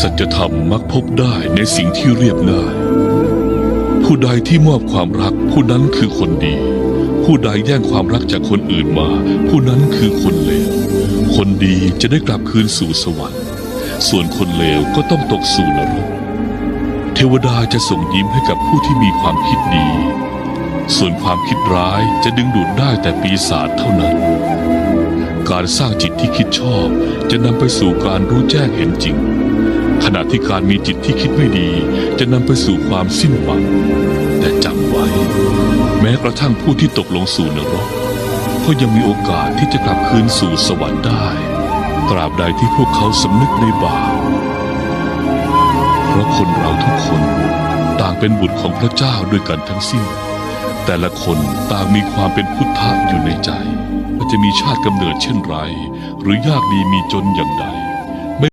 สัจธรรมมักพบได้ในสิ่งที่เรียบง่าย ผู้ใดที่มอบความรักผู้นั้นคือคนดี ผู้ใดแย่งความรักจากคนอื่นมา ผู้นั้นคือคนเลว คนดีจะได้กลับคืนสู่สวรรค์ ส่วนคนเลวก็ต้องตกสู่นรก เทวดาจะส่งยิ้มให้กับผู้ที่มีความคิดดี ส่วนความคิดร้ายจะดึงดูดได้แต่ปีศาจเท่านั้นการสร้างจิตที่คิดชอบจะนำไปสู่การรู้แจ้งเห็นจริง ขณะที่การมีจิตที่คิดไม่ดี จะนำไปสู่ความสิ้นหวัง แต่จำไว้ แม้กระทั่งผู้ที่ตกลงสู่นรก ก็ยังมีโอกาสที่จะกลับคืนสู่สวรรค์ได้ ตราบใดที่พวกเขาสำนึกในบาปเพราะคนเราทุกคนต่างเป็นบุตรของพระเจ้าด้วยกันทั้งสิ้น แต่ละคนต่างมีความเป็นพุทธะอยู่ในใจว่าจะมีชาติกำเนิดเช่นไร หรือยากดีมีจนอย่างใด